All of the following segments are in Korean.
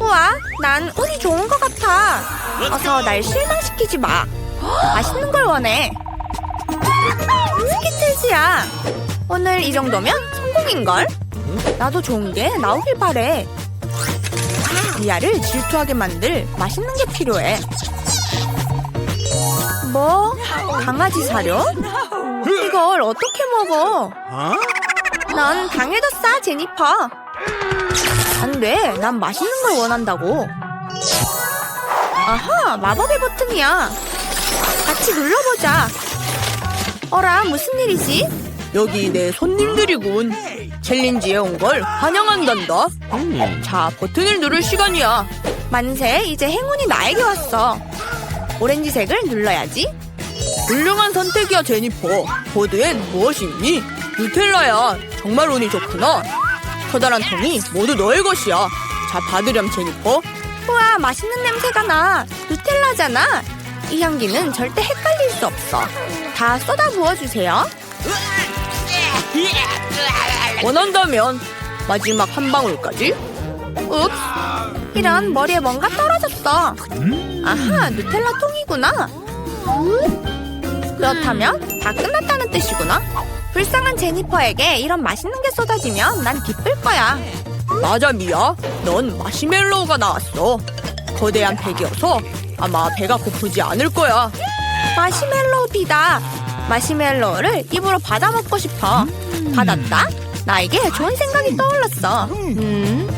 우와, 난 운이 좋은 것 같아. 어서 날 실망시키지 마. 맛있는 걸 원해. 스키틀즈야. 오늘 이 정도면 성공인걸? 나도 좋은 게 나오길 바래. 리아를 질투하게 만들 맛있는 게 필요해. 뭐? 강아지 사료? 이걸 어떻게 먹어? 넌 당해도 싸, 제니퍼. 안 돼. 난 맛있는 걸 원한다고. 아하, 마법의 버튼이야. 같이 눌러보자. 어라, 무슨 일이지? 여기 내 손님들이군. 챌린지에 온 걸 환영한단다. 자, 버튼을 누를 시간이야. 만세, 이제 행운이 나에게 왔어. 오렌지색을 눌러야지. 훌륭한 선택이야, 제니퍼. 보드엔 무엇이 있니? 누텔라야. 정말 운이 좋구나. 커다란 통이 모두 너의 것이야. 자, 받으렴, 제니퍼. 우와, 맛있는 냄새가 나. 누텔라잖아. 이 향기는 절대 헷갈릴 수 없어. 다 쏟아 부어주세요. 원한다면 마지막 한 방울까지. 읍, 이런 머리에 뭔가 떨어졌어. 아하, 누텔라 통이구나. 그렇다면 다 끝났다는 뜻이구나. 불쌍한 제니퍼에게 이런 맛있는 게 쏟아지면 난 기쁠 거야. 맞아, 미야. 넌 마시멜로우가 나왔어. 거대한 백이어서 아마 배가 고프지 않을 거야. 마시멜로우 비다. 마시멜로우를 입으로 받아 먹고 싶어. 받았다. 나에게 좋은 생각이 떠올랐어. 음.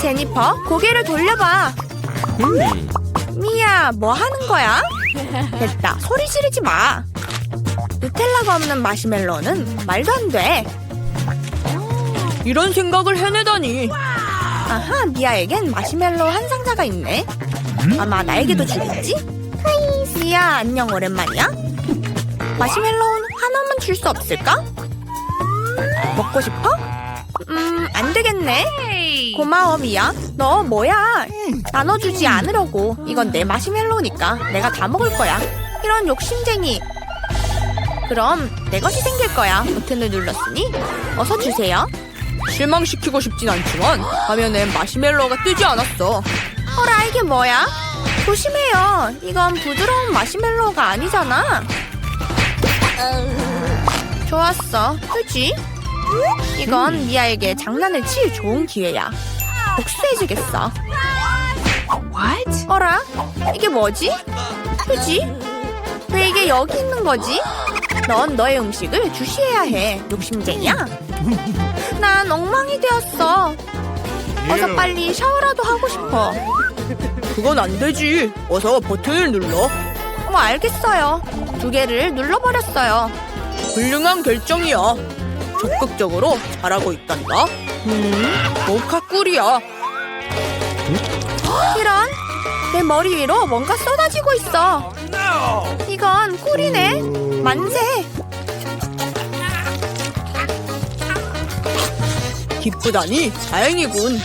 제니퍼, 고개를 돌려봐. 미야, 뭐 하는 거야? 됐다. 소리 지르지 마. 누텔라가 없는 마시멜로우는 말도 안 돼. 이런 생각을 해내다니. 아하, 미아에겐 마시멜로우 한 상자가 있네. 아마 나에게도 주겠지? 미아, 안녕, 오랜만이야. 마시멜로우 하나만 줄 수 없을까? 먹고 싶어? 음, 안 되겠네. 고마워, 미아. 너 뭐야? 나눠주지 않으려고. 이건 내 마시멜로우니까 내가 다 먹을 거야. 이런 욕심쟁이. 그럼 내 것이 생길 거야. 버튼을 눌렀으니 어서 주세요. 실망시키고 싶진 않지만 화면엔 마시멜로우가 뜨지 않았어. 어라 이게 뭐야? 조심해요. 이건 부드러운 마시멜로우가 아니잖아. 좋았어. 그지? 이건 미아에게 장난을 칠 좋은 기회야. 복수해주겠어. 어라? 이게 뭐지? 그지? 왜 이게 여기 있는 거지? 넌 너의 음식을 주시해야 해. 욕심쟁이야? 난 엉망이 되었어. 어서 빨리 샤워라도 하고 싶어. 그건 안 되지. 어서 버튼을 눌러. 어, 알겠어요. 두 개를 눌러버렸어요. 훌륭한 결정이야. 적극적으로 잘하고 있단다. 음, 모카 꿀이야. 이런 내 머리 위로 뭔가 쏟아지고 있어. 이건 꿀이네. 만세. 기쁘다니 다행이군.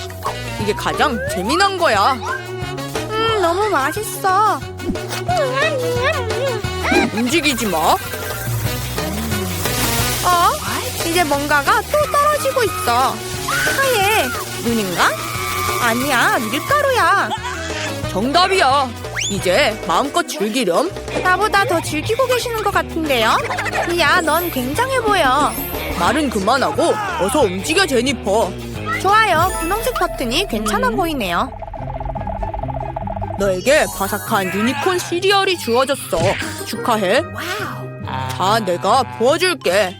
이게 가장 재미난 거야. 음, 너무 맛있어. 움직이지 마. 어? 이제 뭔가가 또 떨어지고 있어. 하얘. 눈인가? 아니야, 밀가루야. 정답이야. 이제 마음껏 즐기렴. 나보다 더 즐기고 계시는 것 같은데요? 야, 넌 굉장해 보여. 말은 그만하고 어서 움직여 제니퍼. 좋아요. 분홍색 버튼이 괜찮아 보이네요. 너에게 바삭한 유니콘 시리얼이 주어졌어. 축하해. 자, 내가 보여줄게.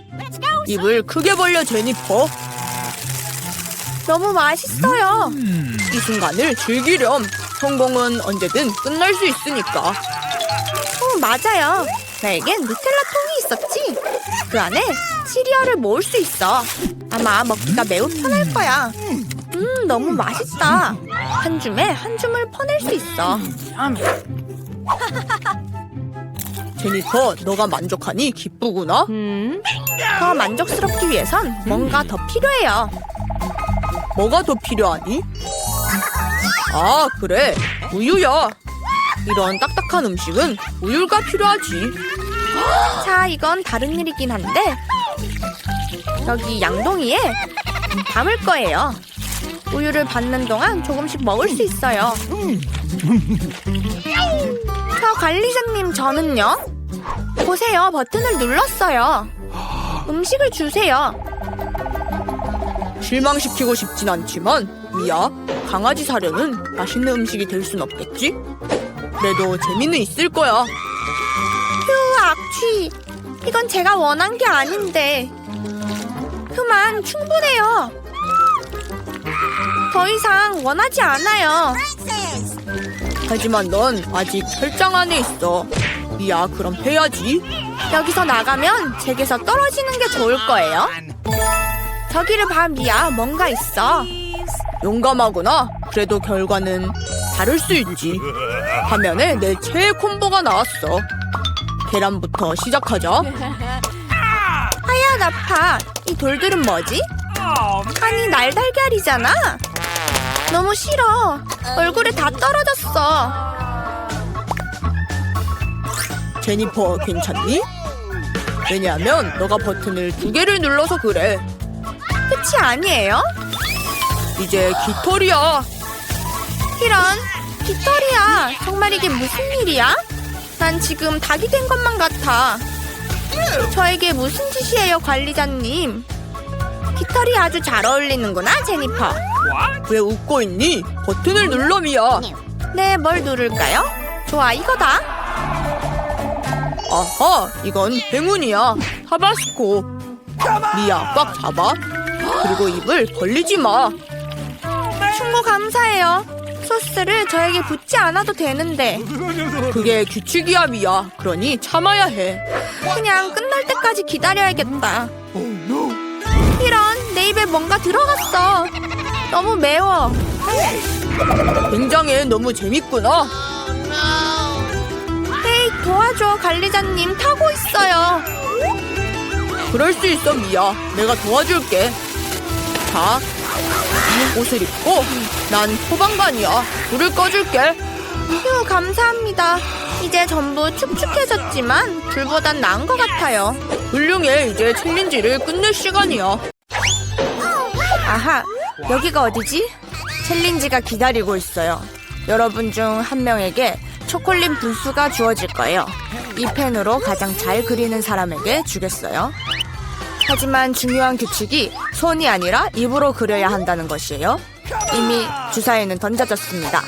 입을 크게 벌려 제니퍼. 너무 맛있어요. 이 순간을 즐기렴. 성공은 언제든 끝날 수 있으니까. 어, 맞아요. 나에겐 누텔라 통이 있었지. 그 안에 시리얼을 모을 수 있어. 아마 먹기가 매우 편할 거야. 음, 너무 맛있다. 한 줌에 한 줌을 퍼낼 수 있어. 제니퍼, 너가 만족하니 기쁘구나. 더 만족스럽기 위해선 뭔가 더 필요해요. 뭐가 더 필요하니? 아, 그래. 우유야. 이런 딱딱한 음식은 우유가 필요하지. 자, 이건 다른 일이긴 한데 여기 양동이에 담을 거예요. 우유를 받는 동안 조금씩 먹을 수 있어요. 저 관리자님 저는요? 보세요 버튼을 눌렀어요. 음식을 주세요. 실망시키고 싶진 않지만 미야 강아지 사료는 맛있는 음식이 될 순 없겠지? 그래도 재미는 있을 거야. 휴 악취. 이건 제가 원한 게 아닌데. 그만 충분해요. 더 이상 원하지 않아요. 하지만 넌 아직 혈장 안에 있어. 미야 그럼 해야지. 여기서 나가면 제게서 떨어지는 게 좋을 거예요. 저기를 봐 미야 뭔가 있어. 용감하구나. 그래도 결과는 다를 수 있지. 화면에 내 최애 콤보가 나왔어. 계란부터 시작하자. 하야 나파. 이 돌들은 뭐지? 아니 날달걀이잖아. 너무 싫어. 얼굴에 다 떨어졌어. 제니퍼 괜찮니? 왜냐하면 너가 버튼을 두 개를 눌러서 그래. 끝이 아니에요? 이제 깃털이야. 이런 깃털이야. 정말 이게 무슨 일이야? 난 지금 닭이 된 것만 같아. 저에게 무슨 짓이에요, 관리자님? 깃털이 아주 잘 어울리는구나, 제니퍼. 왜 웃고 있니? 버튼을 눌러 미야. 네, 뭘 누를까요? 좋아, 이거다. 아하, 이건 행운이야. 타바스코. 미야, 꽉 잡아. 그리고 입을 벌리지 마. 충고 감사해요. 소스를 저에게 붓지 않아도 되는데 그게 규칙이야, 미야. 그러니 참아야 해. 그냥 끝날 때까지 기다려야겠다. 이런 내 입에 뭔가 들어갔어. 너무 매워. 굉장해, 너무 재밌구나. 헤이 도와줘 관리자님 타고 있어요. 그럴 수 있어, 미야. 내가 도와줄게. 자, 이 옷을 입고 난 소방관이야. 불을 꺼줄게. 휴 감사합니다. 이제 전부 축축해졌지만 불보단 나은 것 같아요. 훌륭해, 이제 챌린지를 끝낼 시간이야. 아하 여기가 어디지? 챌린지가 기다리고 있어요. 여러분 중 한 명에게 초콜릿 분수가 주어질 거예요. 이 펜으로 가장 잘 그리는 사람에게 주겠어요. 하지만 중요한 규칙이 손이 아니라 입으로 그려야 한다는 것이에요. 이미 주사위는 던져졌습니다.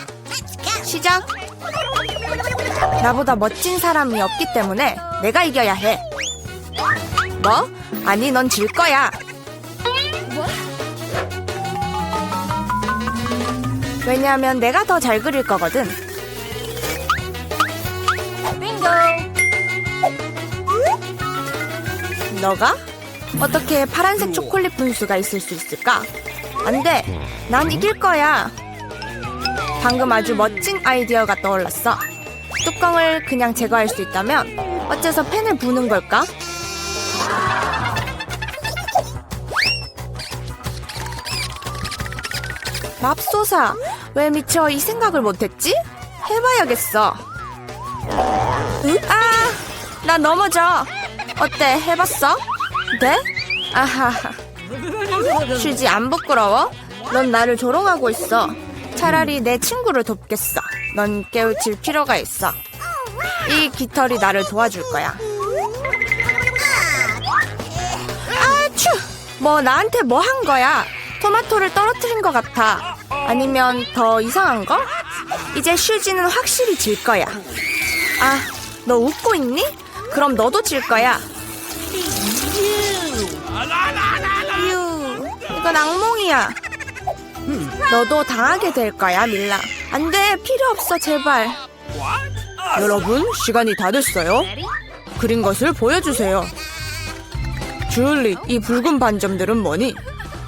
시작! 나보다 멋진 사람이 없기 때문에 내가 이겨야 해. 뭐? 아니, 넌 질 거야. 왜냐하면 내가 더 잘 그릴 거거든. 너가? 어떻게 파란색 초콜릿 분수가 있을 수 있을까? 안 돼. 난 이길 거야. 방금 아주 멋진 아이디어가 떠올랐어. 뚜껑을 그냥 제거할 수 있다면 어째서 펜을 부는 걸까? 맙소사, 왜 미처 이 생각을 못했지? 해봐야겠어. 아, 나 넘어져. 어때, 해봤어? 네? 아하. 쉬지 안 부끄러워? 넌 나를 조롱하고 있어. 차라리 내 친구를 돕겠어. 넌 깨우칠 필요가 있어. 이 깃털이 나를 도와줄 거야. 아추! 뭐 나한테 뭐 한 거야? 토마토를 떨어뜨린 것 같아. 아니면 더 이상한 거? 이제 슈지는 확실히 질 거야. 아, 너 웃고 있니? 그럼 너도 질 거야. 유, 이건 악몽이야. 너도 당하게 될 거야, 밀라. 안 돼, 필요 없어, 제발. 여러분, 시간이 다 됐어요. 그린 것을 보여주세요. 줄리, 이 붉은 반점들은 뭐니?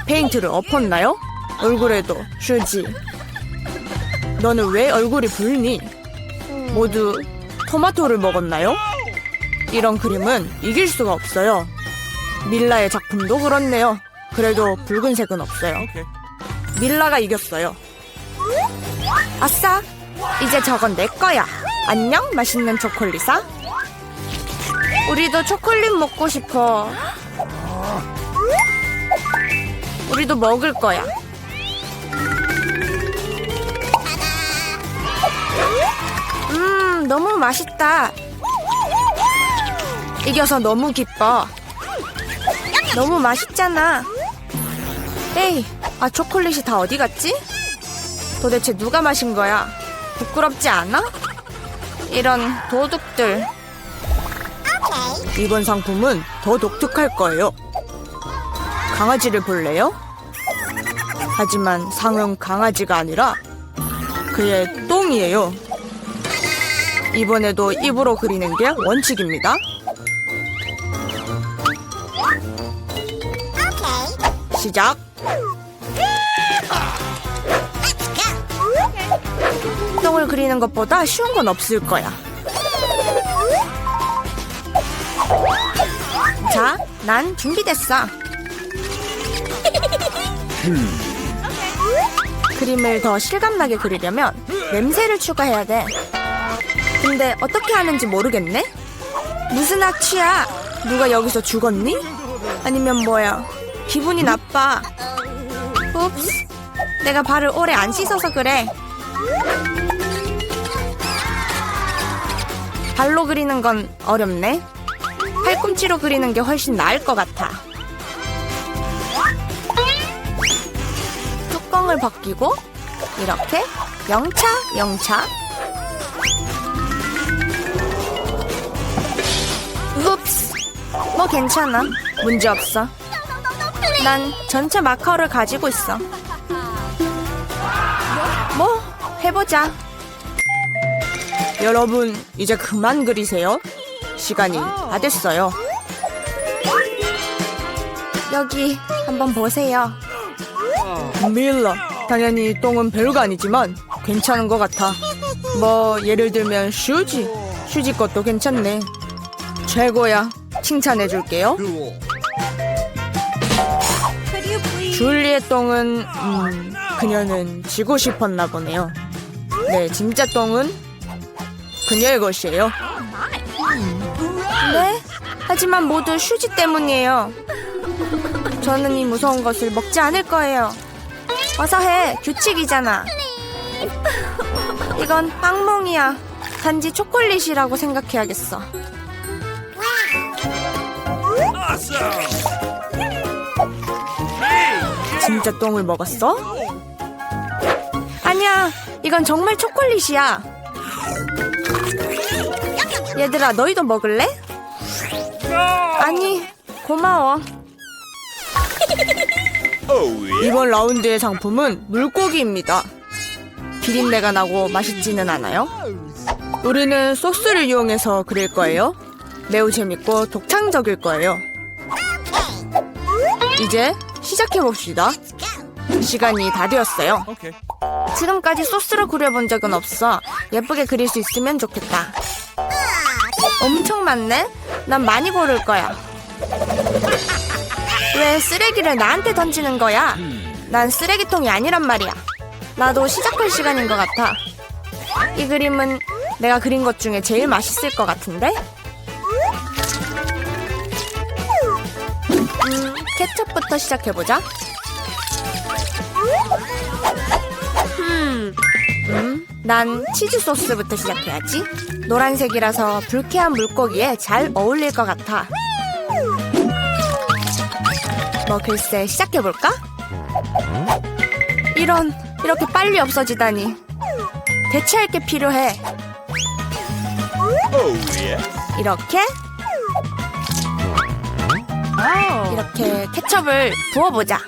페인트를 엎었나요? 얼굴에도 슈지. 너는 왜 얼굴이 붉니? 모두 토마토를 먹었나요? 이런 그림은 이길 수가 없어요. 밀라의 작품도 그렇네요. 그래도 붉은색은 없어요. 밀라가 이겼어요. 아싸! 이제 저건 내 거야. 안녕, 맛있는 초콜릿아. 우리도 초콜릿 먹고 싶어. 우리도 먹을 거야. 음, 너무 맛있다. 이겨서 너무 기뻐. 너무 맛있잖아. 에이, 아, 초콜릿이 다 어디 갔지? 도대체 누가 마신 거야? 부끄럽지 않아? 이런 도둑들. 이번 상품은 더 독특할 거예요. 강아지를 볼래요? 하지만 상은 강아지가 아니라 그의 똥이에요. 이번에도 입으로 그리는 게 원칙입니다. 시작. 똥을 그리는 것보다 쉬운 건 없을 거야. 자, 난 준비됐어. 그림을 더 실감나게 그리려면 냄새를 추가해야 돼. 근데 어떻게 하는지 모르겠네? 무슨 악취야? 누가 여기서 죽었니? 아니면 뭐야? 기분이 나빠. уп스. 내가 발을 오래 안 씻어서 그래. 발로 그리는 건 어렵네. 팔꿈치로 그리는 게 훨씬 나을 것 같아. 뚜껑을 벗기고 이렇게 영차 영차. 읍스. 뭐 괜찮아. 문제 없어. 난 전체 마커를 가지고 있어. 뭐 해보자. 여러분, 이제 그만 그리세요. 시간이 다 됐어요. 여기 한번 보세요. 밀라, 당연히 똥은 별거 아니지만 괜찮은 것 같아. 뭐 예를 들면 슈지, 슈지 것도 괜찮네. 최고야. 칭찬해 줄게요. 줄리의 똥은 음, 그녀는 지고 싶었나 보네요. 네, 진짜 똥은 그녀의 것이에요. 네? 하지만 모두 휴지 때문이에요. 저는 이 무서운 것을 먹지 않을 거예요. 어서 해. 규칙이잖아. 이건 빵몽이야. 단지 초콜릿이라고 생각해야겠어. 진짜 똥을 먹었어? 아니야. 이건 정말 초콜릿이야. 얘들아, 너희도 먹을래? 아니, 고마워. 이번 라운드의 상품은 물고기입니다. 비린내가 나고 맛있지는 않아요? 우리는 소스를 이용해서 그릴 거예요. 매우 재밌고 독창적일 거예요. 이제 시작해 봅시다. 시간이 다 되었어요. 지금까지 소스로 그려본 적은 없어. 예쁘게 그릴 수 있으면 좋겠다. 엄청 많네? 난 많이 고를 거야. 왜 쓰레기를 나한테 던지는 거야? 난 쓰레기통이 아니란 말이야. 나도 시작할 시간인 것 같아. 이 그림은 내가 그린 것 중에 제일 맛있을 것 같은데? 케첩부터 시작해보자. 음, 난 치즈 소스부터 시작해야지. 노란색이라서 불쾌한 물고기에 잘 어울릴 것 같아. 뭐 글쎄 시작해볼까? 이런 이렇게 빨리 없어지다니. 대체할 게 필요해. 이렇게 이렇게 케첩을 부어보자.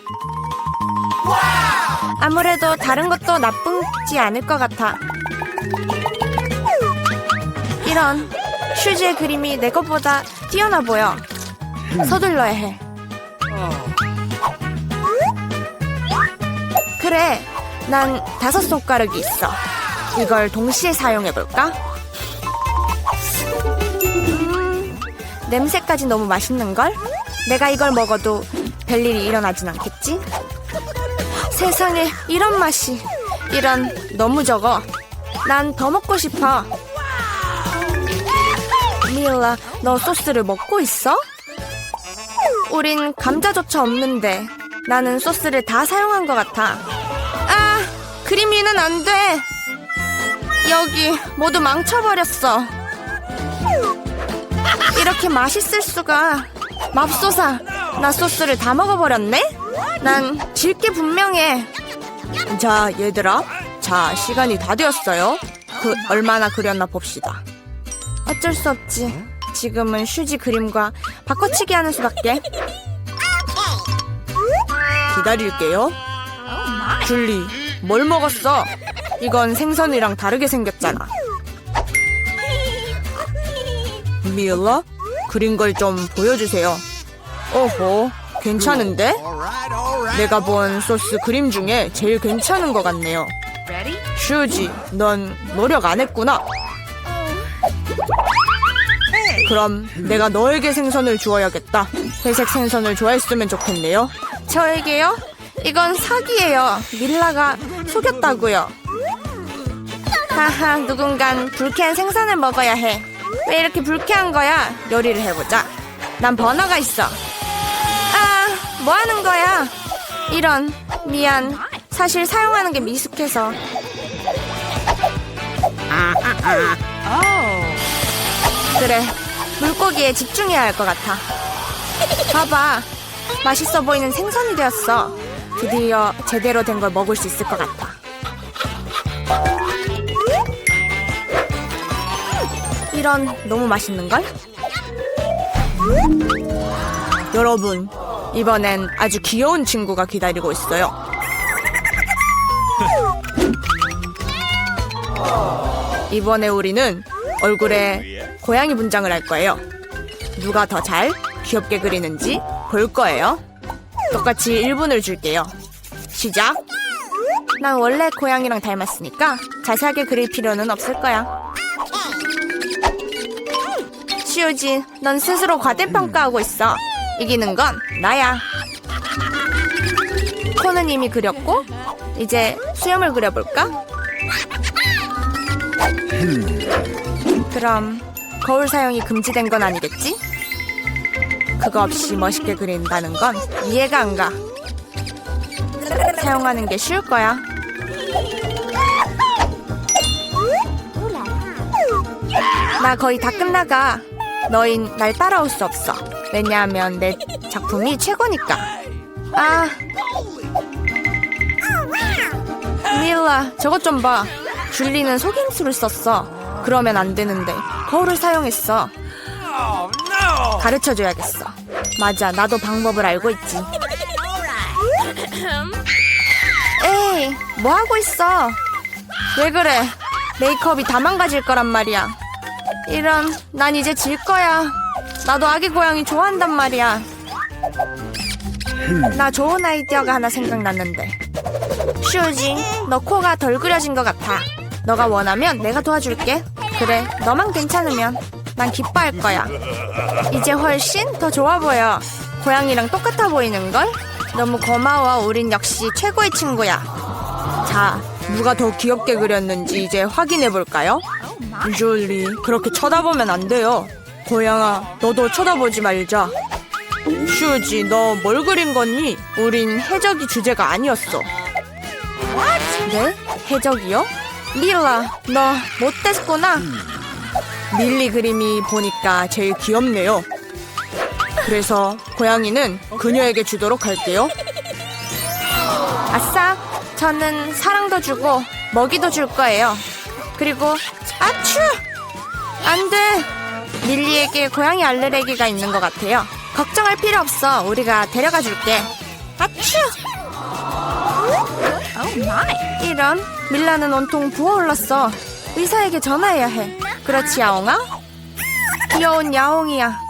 아무래도 다른 것도 나쁘지 않을 것 같아. 이런 슈즈의 그림이 내 것보다 뛰어나 보여. 서둘러야 해. 그래, 난 다섯 손가락이 있어. 이걸 동시에 사용해볼까? 음, 냄새까지 너무 맛있는걸? 내가 이걸 먹어도 별일이 일어나진 않겠지? 세상에 이런 맛이 이런 너무 적어 난 더 먹고 싶어 미일라 너 소스를 먹고 있어? 우린 감자조차 없는데 나는 소스를 다 사용한 것 같아 아 그림 위는 안돼 여기 모두 망쳐버렸어. 이렇게 맛있을 수가. 맙소사, 나 소스를 다 먹어버렸네? 난 질게 분명해. 자, 얘들아. 자, 시간이 다 되었어요. 그, 얼마나 그렸나 봅시다. 어쩔 수 없지. 지금은 슈지 그림과 바꿔치기 하는 수밖에. 기다릴게요. 줄리, 뭘 먹었어? 이건 생선이랑 다르게 생겼잖아. 밀라, 그린 걸 좀 보여주세요. 오호, 괜찮은데? 내가 본 소스 그림 중에 제일 괜찮은 것 같네요. 슈지, 넌 노력 안 했구나. 그럼 내가 너에게 생선을 주어야겠다. 회색 생선을 좋아했으면 좋겠네요. 저에게요? 이건 사기예요. 밀라가 속였다고요. 하하, 누군간 불쾌한 생선을 먹어야 해. 왜 이렇게 불쾌한 거야? 요리를 해보자. 난 버너가 있어. 아, 뭐 하는 거야? 이런, 미안. 사실 사용하는 게 미숙해서. 그래, 물고기에 집중해야 할 것 같아. 봐봐. 맛있어 보이는 생선이 되었어. 드디어 제대로 된 걸 먹을 수 있을 것 같아. 이런 너무 맛있는 걸? 여러분, 이번엔 아주 귀여운 친구가 기다리고 있어요. 이번에 우리는 얼굴에 고양이 분장을 할 거예요. 누가 더 잘 귀엽게 그리는지 볼 거예요. 똑같이 1분을 줄게요. 시작! 난 원래 고양이랑 닮았으니까 자세하게 그릴 필요는 없을 거야. 시오지, 넌 스스로 과대평가하고 있어. 이기는 건 나야. 코는 이미 그렸고, 이제 수염을 그려볼까? 그럼 거울 사용이 금지된 건 아니겠지? 그거 없이 멋있게 그린다는 건 이해가 안 가. 사용하는 게 쉬울 거야. 나 거의 다 끝나가. 너흰 날 따라올 수 없어. 왜냐하면 내 작품이 최고니까. 아. 밀라, 저것 좀 봐. 줄리는 속임수를 썼어. 그러면 안 되는데 거울을 사용했어. 가르쳐 줘야겠어. 맞아, 나도 방법을 알고 있지. 에이, 뭐 하고 있어? 왜 그래? 메이크업이 다 망가질 거란 말이야. 이런, 난 이제 질 거야. 나도 아기 고양이 좋아한단 말이야. 나 좋은 아이디어가 하나 생각났는데. 슈지, 너 코가 덜 그려진 것 같아. 너가 원하면 내가 도와줄게. 그래, 너만 괜찮으면 난 기뻐할 거야. 이제 훨씬 더 좋아 보여. 고양이랑 똑같아 보이는걸? 너무 고마워. 우린 역시 최고의 친구야. 자, 누가 더 귀엽게 그렸는지 이제 확인해 볼까요? 줄리, 그렇게 쳐다보면 안 돼요. 고양아, 너도 쳐다보지 말자. 슈지, 너 뭘 그린 거니? 우린 해적이 주제가 아니었어. 네? 해적이요? 밀라, 너 못됐구나. 밀리 그림이 보니까 제일 귀엽네요. 그래서 고양이는 그녀에게 주도록 할게요. 아싸, 저는 사랑도 주고 먹이도 줄 거예요. 그리고 아추! 안 돼! 밀리에게 고양이 알레르기가 있는 것 같아요. 걱정할 필요 없어. 우리가 데려가 줄게. 아추! 이런, 밀라는 온통 부어올랐어. 의사에게 전화해야 해. 그렇지, 야옹아? 귀여운 야옹이야.